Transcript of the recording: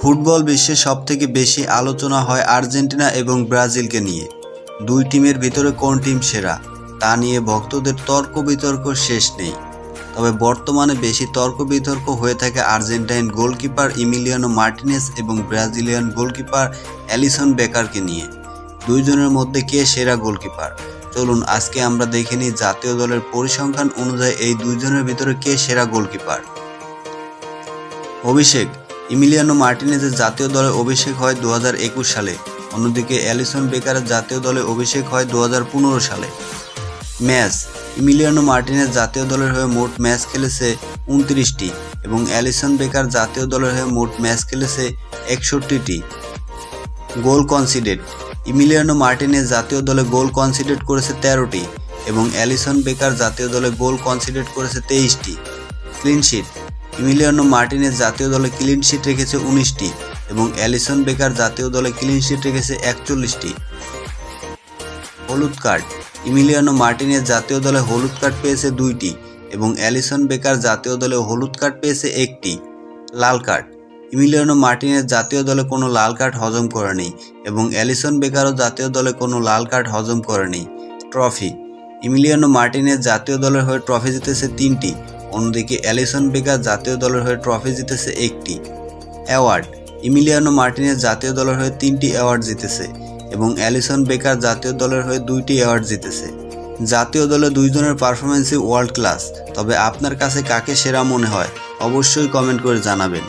Football বিশ্বে সবথেকে বেশি আলোচনা হয় আর্জেন্টিনা এবং ব্রাজিলকে নিয়ে। দুই টিমের ভিতরে কোন টিম সেরা, তা নিয়ে ভক্তদের তর্ক বিতর্ক শেষ নেই। তবে বর্তমানে বেশি তর্ক বিতর্ক হয়ে থাকে আর্জেন্টাইন গোলকিপার ইমিলিয়ানো মার্টিনেস এবং ব্রাজিলিয়ান গোলকিপার অ্যালিসন বেকারকে নিয়ে। দুইজনের মধ্যে কে সেরা গোলকিপার? চলুন আজকে আমরা দেখে নিই জাতীয় দলের পরিসংখ্যান অনুযায়ী এই দুইজনের ভিতরে কে সেরা গোলকিপার। অভিষেক ইমিলিয়ানো মার্টিনেজের জাতীয় দলে অভিষেক হয় দু হাজার একুশ সালে। অন্যদিকে অ্যালিসন বেকারের জাতীয় দলে অভিষেক হয় দু হাজার পনেরো সালে। ম্যাচ, ইমিলিয়ানো মার্টিনেজ জাতীয় দলের হয়ে মোট ম্যাচ খেলেছে উনত্রিশটি এবং অ্যালিসন বেকার জাতীয় দলের হয়ে মোট ম্যাচ খেলেছে একষট্টিটি। গোল কনসিডেড, ইমিলিয়ানো মার্টিনেজ জাতীয় দলে গোল কনসিডেড করেছে তেরোটি এবং অ্যালিসন বেকার জাতীয় দলে গোল কনসিডেড করেছে তেইশটি। ক্লিনশিট ইমিলিয়ানো মার্টিনেজ জাতীয় দলে ক্লিন শিট রেখেছে উনিশটি এবং অ্যালিসন বেকার জাতীয় দলে ক্লিন শিট রেখেছে একচল্লিশটি। হলুদ কার্ড। ইমিলিয়ানো মার্টিনেজ জাতীয় দলে হলুদ কার্ড পেয়েছে দুইটি এবং অ্যালিসন বেকার জাতীয় দলে হলুদ কার্ড পেয়েছে একটি। লাল কার্ড। ইমিলিয়ানো মার্টিনেজ জাতীয় দলে কোনো লাল কার্ড হজম করেনি এবং অ্যালিসন বেকারও জাতীয় দলে কোনো লাল কার্ড হজম করেনি ট্রফি। ইমিলিয়ানো মার্টিনেজ জাতীয় দলের হয়ে ট্রফি জিতেছে তিনটি অন্যদিকে অ্যালিসন বেগা জাতীয় দলের হয়ে ট্রফি জিতেছে একটি। অ্যাওয়ার্ড, ইমিলিয়ানো মার্টিনেস জাতীয় দলের হয়ে তিনটি অ্যাওয়ার্ড জিতেছে এবং অ্যালিসন বেকার জাতীয় দলের হয়ে দুইটি অ্যাওয়ার্ড জিতেছে। জাতীয় দলে দুইজনের পারফরমেন্সই ওয়ার্ল্ড ক্লাস তবে আপনার কাছে কাকে সেরা মনে হয়? অবশ্যই কমেন্ট করে জানাবেন।